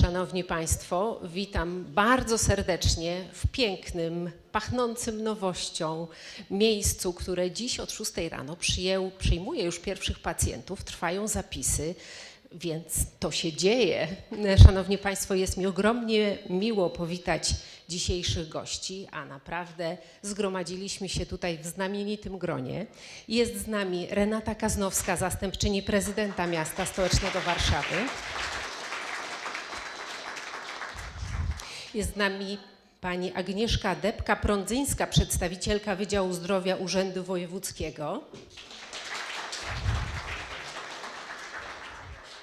Szanowni Państwo, witam bardzo serdecznie w pięknym, pachnącym nowością miejscu, które dziś od 6 rano przyjmuje już pierwszych pacjentów. Trwają zapisy, więc to się dzieje. Szanowni Państwo, jest mi ogromnie miło powitać dzisiejszych gości, a naprawdę zgromadziliśmy się tutaj w znamienitym gronie. Jest z nami Renata Kaznowska, zastępczyni prezydenta miasta stołecznego Warszawy. Jest z nami pani Agnieszka Depka-Prądzyńska, przedstawicielka Wydziału Zdrowia Urzędu Wojewódzkiego.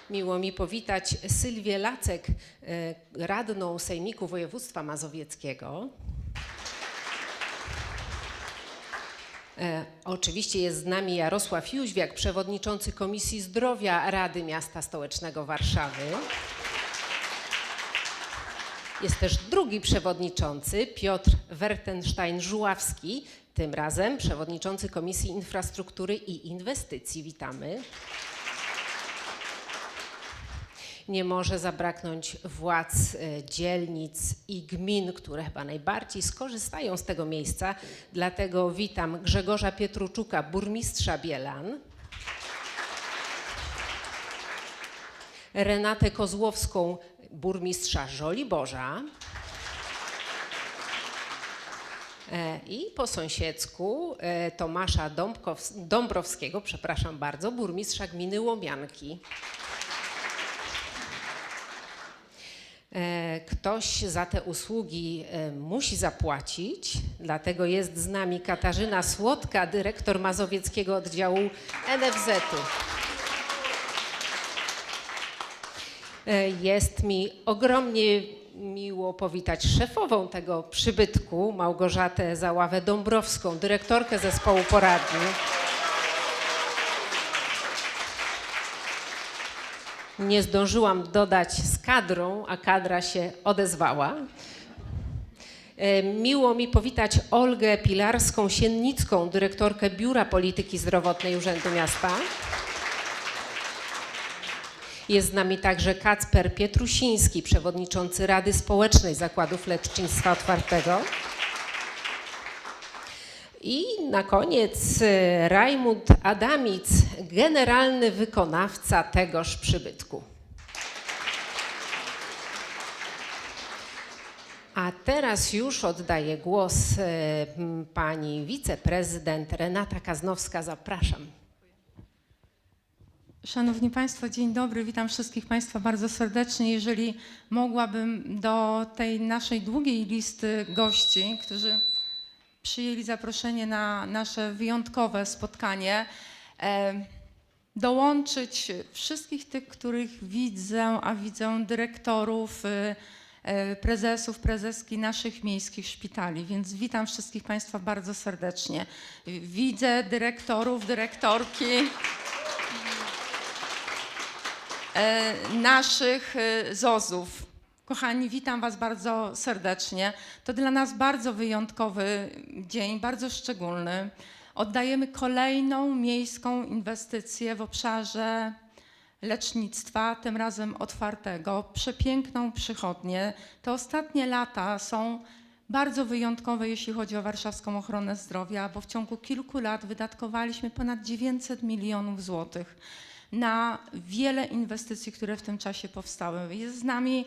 Miło mi powitać Sylwię Lacek, e, radną Sejmiku Województwa Mazowieckiego. E, Oczywiście jest z nami Jarosław Jóźwiak, przewodniczący Komisji Zdrowia Rady Miasta Stołecznego Warszawy. Jest też drugi przewodniczący, Piotr Wertenstein-Żuławski, tym razem przewodniczący Komisji Infrastruktury i Inwestycji. Witamy. Nie może zabraknąć władz e, dzielnic i gmin, które chyba najbardziej skorzystają z tego miejsca. Dlatego witam Grzegorza Pietruczuka, burmistrza Bielan. Renatę Kozłowską, burmistrza Żoliborza. E, I po sąsiedzku e, Tomasza Dąbkows- Dąbrowskiego, przepraszam bardzo, burmistrza gminy Łomianki. E, Ktoś za te usługi musi zapłacić, dlatego jest z nami Katarzyna Słodka, dyrektor Mazowieckiego Oddziału NFZ-u. Jest mi ogromnie miło powitać szefową tego przybytku, Małgorzatę Załawę-Dąbrowską, dyrektorkę zespołu poradni. Nie zdążyłam dodać z kadrą, a kadra się odezwała. E, Miło mi powitać Olgę Pilarską-Siennicką, dyrektorkę Biura Polityki Zdrowotnej Urzędu Miasta. Jest z nami także Kacper Pietrusiński, przewodniczący Rady Społecznej Zakładów Lecznictwa Otwartego. I na koniec e, Rajmund Adamic, generalny wykonawca tegoż przybytku. A teraz już oddaję głos m, pani wiceprezydent Renata Kaznowska. Zapraszam. Szanowni Państwo, dzień dobry. Witam wszystkich Państwa bardzo serdecznie. Jeżeli mogłabym do tej naszej długiej listy gości, którzy przyjęli zaproszenie na nasze wyjątkowe spotkanie, e, dołączyć wszystkich tych, których widzę, a widzę dyrektorów, e, e, prezesów, prezeski naszych miejskich szpitali. Więc witam wszystkich Państwa bardzo serdecznie. Widzę dyrektorów, dyrektorki naszych e, ZOZ-ów. Kochani, witam Was bardzo serdecznie. To dla nas bardzo wyjątkowy dzień, bardzo szczególny. Oddajemy kolejną miejską inwestycję w obszarze lecznictwa, tym razem otwartego, przepiękną przychodnię. Te ostatnie lata są bardzo wyjątkowe, jeśli chodzi o warszawską ochronę zdrowia, bo w ciągu kilku lat wydatkowaliśmy ponad 900 milionów złotych na wiele inwestycji, które w tym czasie powstały. Jest z nami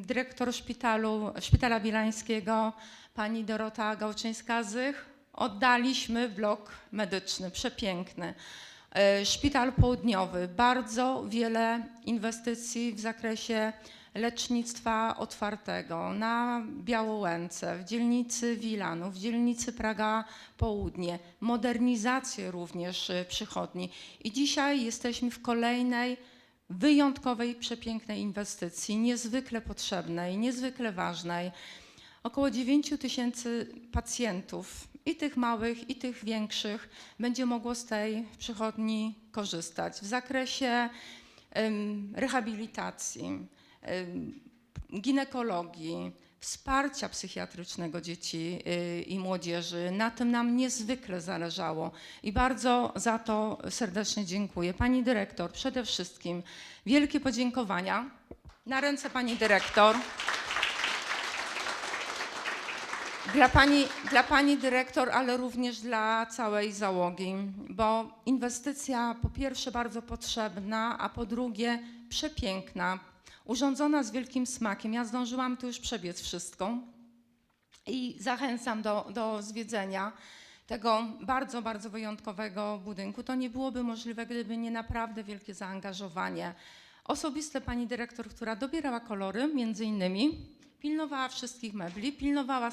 dyrektor szpitalu, Szpitala Bielańskiego, pani Dorota Gałczyńska-Zych. Oddaliśmy blok medyczny, przepiękny. E, Szpital Południowy, bardzo wiele inwestycji w zakresie lecznictwa otwartego na Białołęce, w dzielnicy Wilanów, w dzielnicy Praga Południe, modernizację również y, przychodni. I dzisiaj jesteśmy w kolejnej wyjątkowej, przepięknej inwestycji, niezwykle potrzebnej, niezwykle ważnej. Około 9 tysięcy pacjentów, i tych małych, i tych większych, będzie mogło z tej przychodni korzystać w zakresie em, rehabilitacji, ginekologii, wsparcia psychiatrycznego dzieci y, i młodzieży. Na tym nam niezwykle zależało i bardzo za to serdecznie dziękuję. Pani dyrektor, przede wszystkim wielkie podziękowania na ręce pani dyrektor. Dla pani, dla pani dyrektor, ale również dla całej załogi, bo inwestycja po pierwsze bardzo potrzebna, a po drugie przepiękna, urządzona z wielkim smakiem. Ja zdążyłam tu już przebiec wszystko i zachęcam do, do zwiedzenia tego bardzo, bardzo wyjątkowego budynku. To nie byłoby możliwe, gdyby nie naprawdę wielkie zaangażowanie osobiste pani dyrektor, która dobierała kolory, między innymi, pilnowała wszystkich mebli, pilnowała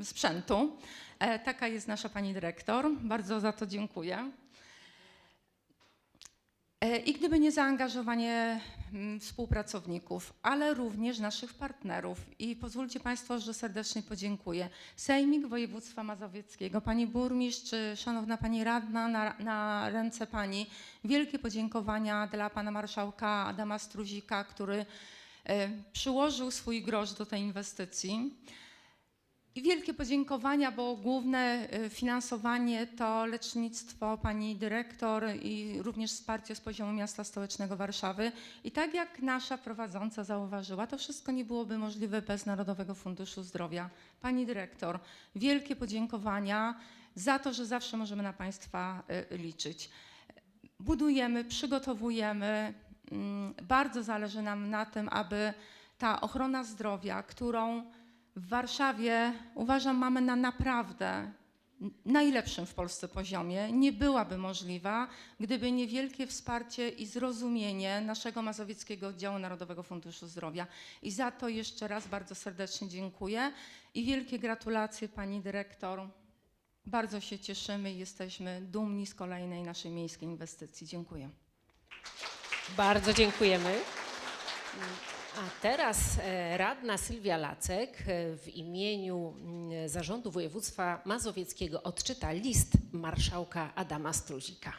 y, sprzętu. E, taka jest nasza pani dyrektor. Bardzo za to dziękuję. E, I gdyby nie zaangażowanie mm, współpracowników, ale również naszych partnerów. I pozwólcie Państwo, że serdecznie podziękuję. Sejmik Województwa Mazowieckiego, Pani Burmistrz, Szanowna Pani Radna, na, na ręce Pani wielkie podziękowania dla Pana Marszałka Adama Struzika, który e, przyłożył swój grosz do tej inwestycji. I wielkie podziękowania, bo główne y, finansowanie to lecznictwo pani dyrektor i również wsparcie z poziomu miasta stołecznego Warszawy. I tak jak nasza prowadząca zauważyła, to wszystko nie byłoby możliwe bez Narodowego Funduszu Zdrowia. Pani dyrektor, wielkie podziękowania za to, że zawsze możemy na Państwa y, liczyć. Budujemy, przygotowujemy. mm, Bardzo zależy nam na tym, aby ta ochrona zdrowia, którą w Warszawie uważam mamy na naprawdę najlepszym w Polsce poziomie. Nie byłaby możliwa, gdyby nie wielkie wsparcie i zrozumienie naszego Mazowieckiego Oddziału Narodowego Funduszu Zdrowia. I za to jeszcze raz bardzo serdecznie dziękuję i wielkie gratulacje pani dyrektor. Bardzo się cieszymy i jesteśmy dumni z kolejnej naszej miejskiej inwestycji. Dziękuję. Bardzo dziękujemy. A teraz e, radna Sylwia Lacek e, w imieniu mm, Zarządu Województwa Mazowieckiego odczyta list marszałka Adama Struzika.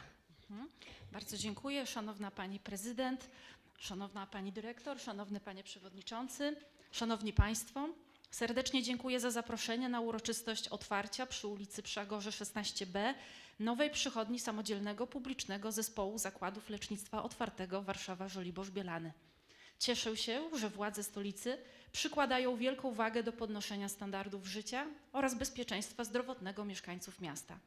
Bardzo dziękuję, szanowna pani prezydent, szanowna pani dyrektor, szanowny panie przewodniczący, szanowni państwo. Serdecznie dziękuję za zaproszenie na uroczystość otwarcia przy ulicy Przagorze 16b nowej przychodni samodzielnego publicznego zespołu zakładów lecznictwa otwartego Warszawa-Żoliborz-Bielany. Cieszę się, że władze stolicy przykładają wielką wagę do podnoszenia standardów życia oraz bezpieczeństwa zdrowotnego mieszkańców miasta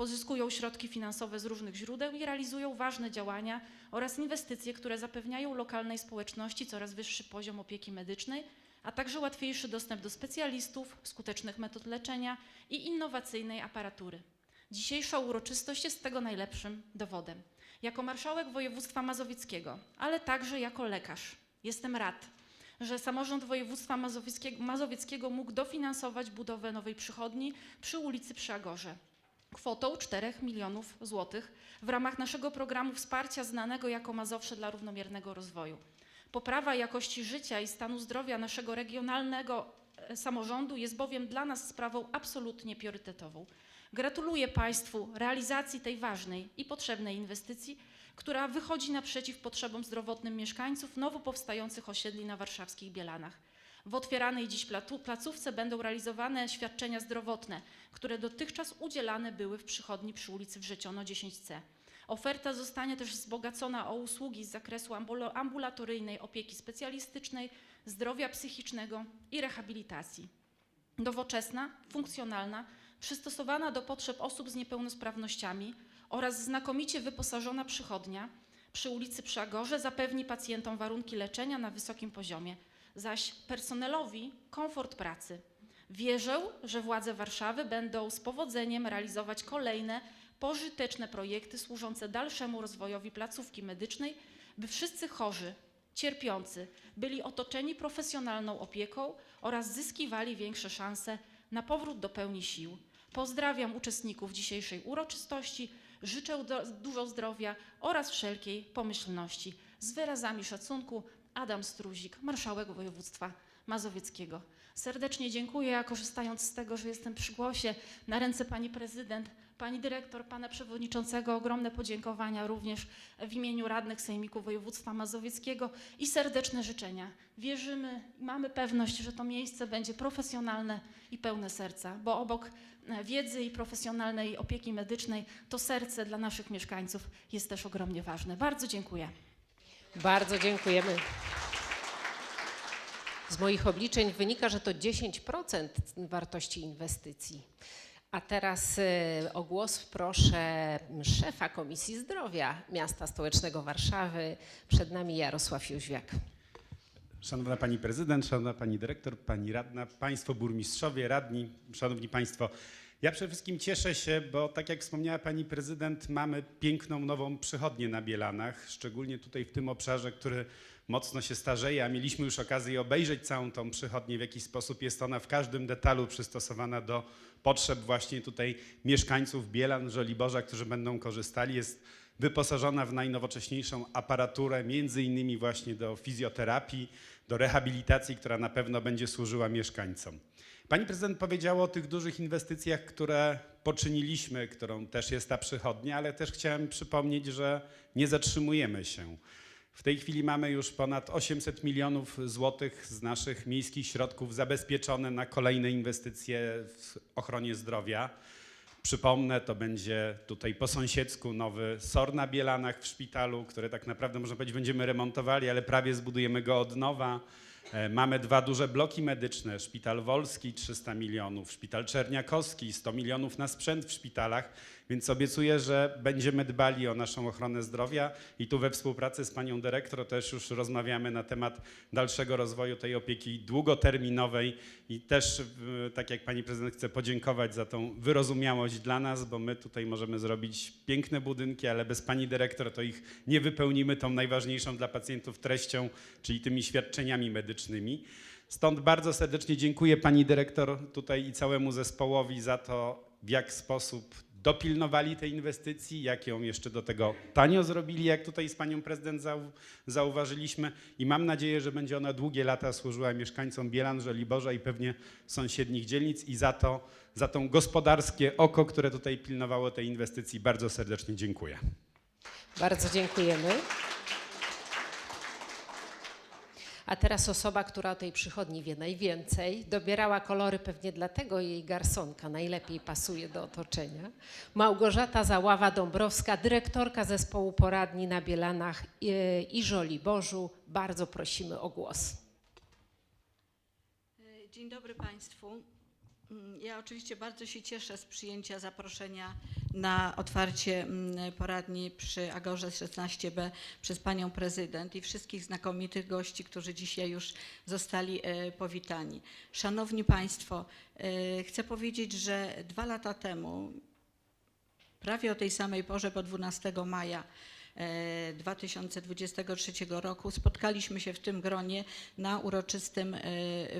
pozyskują środki finansowe z różnych źródeł i realizują ważne działania oraz inwestycje, które zapewniają lokalnej społeczności coraz wyższy poziom opieki medycznej, a także łatwiejszy dostęp do specjalistów, skutecznych metod leczenia i innowacyjnej aparatury. Dzisiejsza uroczystość jest tego najlepszym dowodem. Jako marszałek województwa mazowieckiego, ale także jako lekarz, jestem rad, że samorząd województwa mazowieckiego, mazowieckiego mógł dofinansować budowę nowej przychodni przy ulicy Przyagorze kwotą 4 milionów złotych w ramach naszego programu wsparcia znanego jako Mazowsze dla równomiernego rozwoju. Poprawa jakości życia i stanu zdrowia naszego regionalnego e, samorządu jest bowiem dla nas sprawą absolutnie priorytetową. Gratuluję Państwu realizacji tej ważnej i potrzebnej inwestycji, która wychodzi naprzeciw potrzebom zdrowotnym mieszkańców nowo powstających osiedli na warszawskich Bielanach. W otwieranej dziś placówce będą realizowane świadczenia zdrowotne, które dotychczas udzielane były w przychodni przy ulicy Wrzeciono 10C. Oferta zostanie też wzbogacona o usługi z zakresu ambulatoryjnej opieki specjalistycznej, zdrowia psychicznego i rehabilitacji. Nowoczesna, funkcjonalna, przystosowana do potrzeb osób z niepełnosprawnościami oraz znakomicie wyposażona przychodnia przy ulicy Przagorze zapewni pacjentom warunki leczenia na wysokim poziomie, zaś personelowi komfort pracy. Wierzę, że władze Warszawy będą z powodzeniem realizować kolejne pożyteczne projekty służące dalszemu rozwojowi placówki medycznej, by wszyscy chorzy, cierpiący byli otoczeni profesjonalną opieką oraz zyskiwali większe szanse na powrót do pełni sił. Pozdrawiam uczestników dzisiejszej uroczystości, życzę dużo zdrowia oraz wszelkiej pomyślności. Z wyrazami szacunku Adam Struzik, marszałek województwa mazowieckiego. Serdecznie dziękuję, a korzystając z tego, że jestem przy głosie, na ręce pani prezydent, Pani dyrektor, pana przewodniczącego, ogromne podziękowania również w imieniu radnych Sejmiku Województwa Mazowieckiego i serdeczne życzenia. Wierzymy, mamy pewność, że to miejsce będzie profesjonalne i pełne serca, bo obok e, wiedzy i profesjonalnej opieki medycznej to serce dla naszych mieszkańców jest też ogromnie ważne. Bardzo dziękuję. Bardzo dziękujemy. Z moich obliczeń wynika, że to 10% wartości inwestycji. A teraz e, o głos proszę szefa Komisji Zdrowia Miasta Stołecznego Warszawy. Przed nami Jarosław Jóźwiak. Szanowna Pani Prezydent, Szanowna Pani Dyrektor, Pani Radna, Państwo Burmistrzowie, Radni, Szanowni Państwo. Ja przede wszystkim cieszę się, bo tak jak wspomniała Pani Prezydent, mamy piękną nową przychodnię na Bielanach, szczególnie tutaj w tym obszarze, który mocno się starzeje, a mieliśmy już okazję obejrzeć całą tą przychodnię, w jaki sposób jest ona w każdym detalu przystosowana do potrzeb właśnie tutaj mieszkańców Bielan, Żoliborza, którzy będą korzystali. Jest wyposażona w najnowocześniejszą aparaturę, między innymi właśnie do fizjoterapii, do rehabilitacji, która na pewno będzie służyła mieszkańcom. Pani prezydent powiedziała o tych dużych inwestycjach, które poczyniliśmy, którą też jest ta przychodnia, ale też chciałem przypomnieć, że nie zatrzymujemy się. W tej chwili mamy już ponad 800 milionów złotych z naszych miejskich środków zabezpieczone na kolejne inwestycje w ochronie zdrowia. Przypomnę, to będzie tutaj po sąsiedzku nowy SOR na Bielanach w szpitalu, który tak naprawdę można powiedzieć będziemy remontowali, ale prawie zbudujemy go od nowa. E, Mamy dwa duże bloki medyczne, Szpital Wolski 300 milionów, Szpital Czerniakowski 100 milionów na sprzęt w szpitalach, więc obiecuję, że będziemy dbali o naszą ochronę zdrowia i tu we współpracy z panią dyrektor też już rozmawiamy na temat dalszego rozwoju tej opieki długoterminowej i też, w- tak jak pani prezydent, chcę podziękować za tą wyrozumiałość dla nas, bo my tutaj możemy zrobić piękne budynki, ale bez pani dyrektor to ich nie wypełnimy tą najważniejszą dla pacjentów treścią, czyli tymi świadczeniami medycznymi. Stąd bardzo serdecznie dziękuję pani dyrektor tutaj i całemu zespołowi za to, w jak sposób dopilnowali tej inwestycji, jak ją jeszcze do tego tanio zrobili, jak tutaj z panią prezydent zau zauważyliśmy i mam nadzieję, że będzie ona długie lata służyła mieszkańcom Bielan, Żoliborza i pewnie sąsiednich dzielnic i za to, za tą gospodarskie oko, które tutaj pilnowało tej inwestycji bardzo serdecznie dziękuję. Bardzo dziękujemy. A teraz osoba, która o tej przychodni wie najwięcej, dobierała kolory pewnie dlatego jej garsonka najlepiej pasuje do otoczenia. Małgorzata Zaława-Dąbrowska, dyrektorka zespołu poradni na Bielanach i, i Żoliborzu. Bardzo prosimy o głos. Dzień dobry Państwu. Mm, Ja oczywiście bardzo się cieszę z przyjęcia zaproszenia na otwarcie mm, poradni przy Agorze 16b przez Panią Prezydent i wszystkich znakomitych gości, którzy dzisiaj już zostali e, powitani. Szanowni Państwo, e, chcę powiedzieć, że dwa lata temu, prawie o tej samej porze, bo 12 maja 2023 roku spotkaliśmy się w tym gronie na uroczystym e,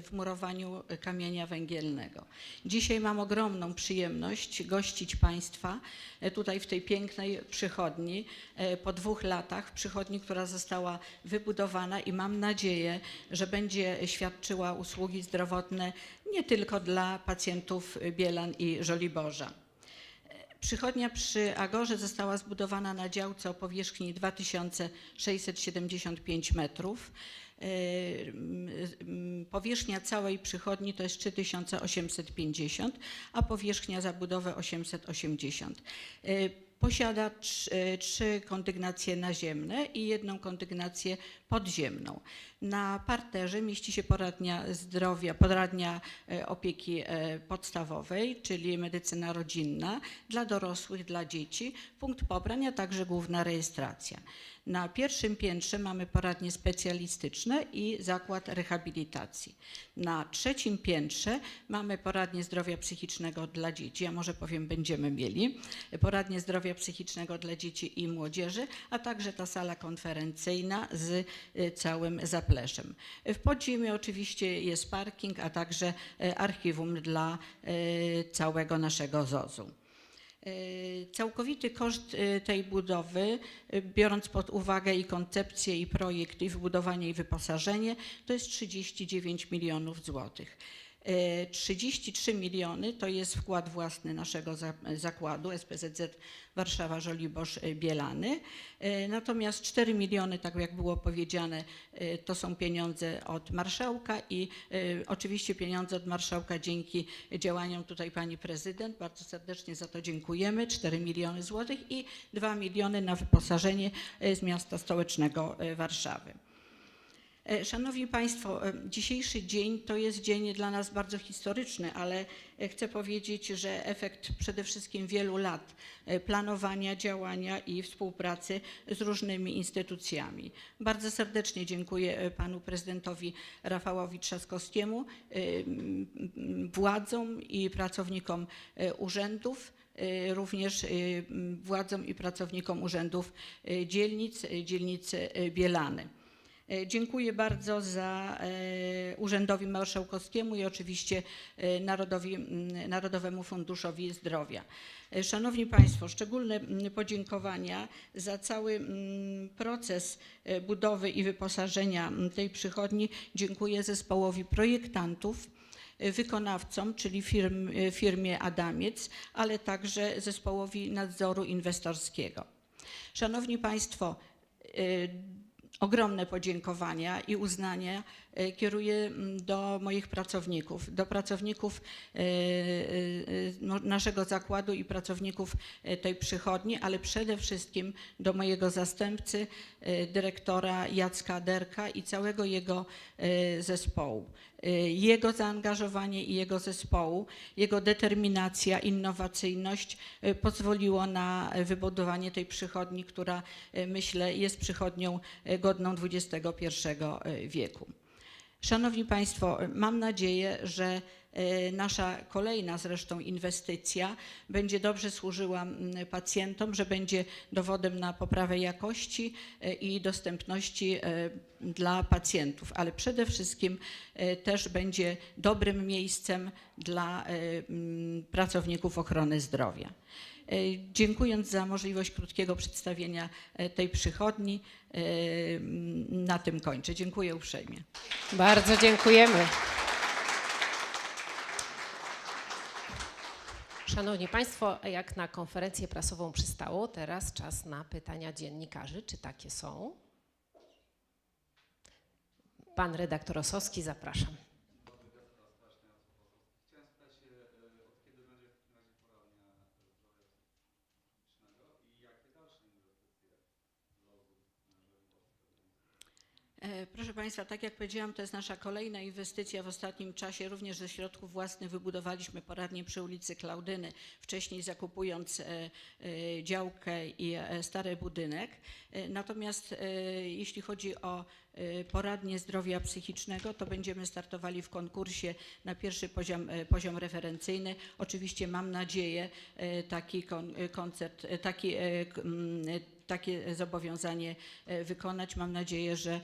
wmurowaniu kamienia węgielnego. Dzisiaj mam ogromną przyjemność gościć Państwa e, tutaj w tej pięknej przychodni e, po dwóch latach, przychodni, która została wybudowana i mam nadzieję, że będzie świadczyła usługi zdrowotne nie tylko dla pacjentów Bielan i Żoliborza. Przychodnia przy Agorze została zbudowana na działce o powierzchni 2675 metrów. Mm, Powierzchnia całej przychodni to jest 3850, a powierzchnia zabudowy 880. Posiada yy, trzy kondygnacje naziemne i jedną kondygnację podziemną. Na parterze mieści się poradnia zdrowia, poradnia e, opieki e, podstawowej, czyli medycyna rodzinna dla dorosłych, dla dzieci, punkt pobrań, a także główna rejestracja. Na pierwszym piętrze mamy poradnie specjalistyczne i zakład rehabilitacji. Na trzecim piętrze mamy poradnię zdrowia psychicznego dla dzieci, a może powiem będziemy mieli, poradnię zdrowia psychicznego dla dzieci i młodzieży, a także ta sala konferencyjna z y, całym zapleszem. W podziemiu oczywiście jest parking, a także y, archiwum dla y, całego naszego ZOZ-u. Y, Całkowity koszt y, tej budowy, y, biorąc pod uwagę i koncepcję, i projekt, i wybudowanie, i wyposażenie, to jest 39 milionów złotych. E, 33 miliony to jest wkład własny naszego za- zakładu SPZZ Warszawa Żoliborz e, Bielany. E, Natomiast 4 miliony, tak jak było powiedziane, e, to są pieniądze od marszałka i e, oczywiście pieniądze od marszałka dzięki działaniom tutaj pani prezydent. Bardzo serdecznie za to dziękujemy. 4 miliony złotych i 2 miliony na wyposażenie e, z miasta stołecznego e, Warszawy. E, Szanowni Państwo, e, dzisiejszy dzień to jest dzień dla nas bardzo historyczny, ale e, chcę powiedzieć, że efekt przede wszystkim wielu lat planowania, działania i współpracy z różnymi instytucjami. Bardzo serdecznie dziękuję panu prezydentowi Rafałowi Trzaskowskiemu, władzom i pracownikom urzędów również władzom i pracownikom urzędów dzielnic, dzielnicy Bielany. E, Dziękuję bardzo za e, Urzędowi Marszałkowskiemu i oczywiście e, Narodowi, Narodowemu Funduszowi Zdrowia. Szanowni Państwo, szczególne podziękowania za cały proces budowy i wyposażenia tej przychodni dziękuję zespołowi projektantów, wykonawcom, czyli firm, firmie Adamiec, ale także zespołowi nadzoru inwestorskiego. Szanowni Państwo, ogromne podziękowania i uznania e, kieruję mm, do moich pracowników, do pracowników e, e, no, naszego zakładu i pracowników e, tej przychodni, ale przede wszystkim do mojego zastępcy, e, dyrektora Jacka Derka i całego jego e, zespołu. E, Jego zaangażowanie i jego zespołu, jego determinacja, innowacyjność e, pozwoliło na e, wybudowanie tej przychodni, która e, myślę jest przychodnią e, godną XXI wieku. Szanowni Państwo, mam nadzieję, że e, nasza kolejna zresztą inwestycja będzie dobrze służyła pacjentom, że będzie dowodem na poprawę jakości e, i dostępności e, dla pacjentów, ale przede wszystkim też będzie dobrym miejscem dla pracowników ochrony zdrowia. E, Dziękując za możliwość krótkiego przedstawienia e, tej przychodni, e, na tym kończę. Dziękuję uprzejmie. Bardzo dziękujemy. Szanowni Państwo, jak na konferencję prasową przystało, teraz czas na pytania dziennikarzy. Czy takie są? Pan redaktor Osowski, zapraszam. Proszę Państwa, tak jak powiedziałam, to jest nasza kolejna inwestycja w ostatnim czasie. Również ze środków własnych wybudowaliśmy poradnię przy ulicy Klaudyny, wcześniej zakupując e, e, działkę i e, stary budynek. E, Natomiast e, jeśli chodzi o e, poradnię zdrowia psychicznego, to będziemy startowali w konkursie na pierwszy poziom, e, poziom referencyjny. Oczywiście mam nadzieję e, taki kon, e, koncert, e, taki e, e, takie zobowiązanie e, wykonać. Mam nadzieję, że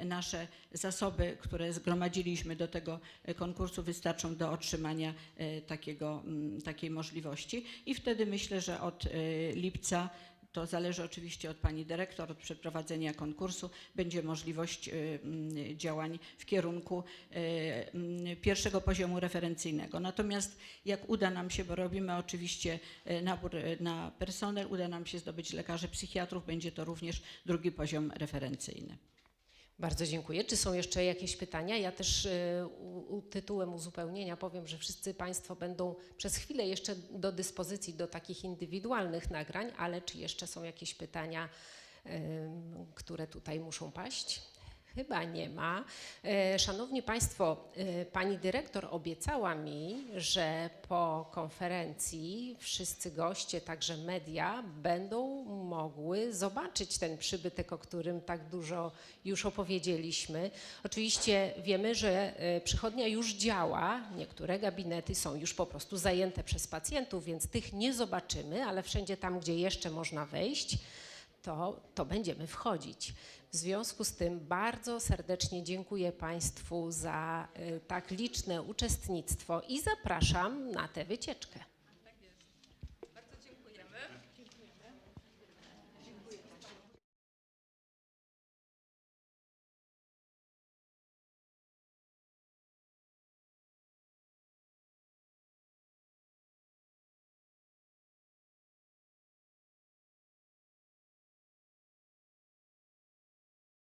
e, nasze zasoby, które zgromadziliśmy do tego e, konkursu wystarczą do otrzymania takiego, takiej możliwości. I wtedy myślę, że od lipca to zależy oczywiście od pani dyrektor, od przeprowadzenia konkursu. Będzie możliwość e, mm, działań w kierunku e, mm, pierwszego poziomu referencyjnego. Natomiast jak uda nam się, bo robimy oczywiście e, nabór na personel, uda nam się zdobyć lekarzy psychiatrów, będzie to również drugi poziom referencyjny. Bardzo dziękuję. Czy są jeszcze jakieś pytania? Ja też y, u, tytułem uzupełnienia powiem, że wszyscy Państwo będą przez chwilę jeszcze do dyspozycji do takich indywidualnych nagrań, ale czy jeszcze są jakieś pytania, które tutaj muszą paść? Chyba nie ma. E, Szanowni Państwo, e, pani dyrektor obiecała mi, że po konferencji wszyscy goście, także media, będą mogły zobaczyć ten przybytek, o którym tak dużo już opowiedzieliśmy. Oczywiście wiemy, że e, przychodnia już działa, niektóre gabinety są już po prostu zajęte przez pacjentów, więc tych nie zobaczymy, ale wszędzie tam, gdzie jeszcze można wejść, to, to będziemy wchodzić. W związku z tym bardzo serdecznie dziękuję Państwu za y, tak liczne uczestnictwo i zapraszam na tę wycieczkę.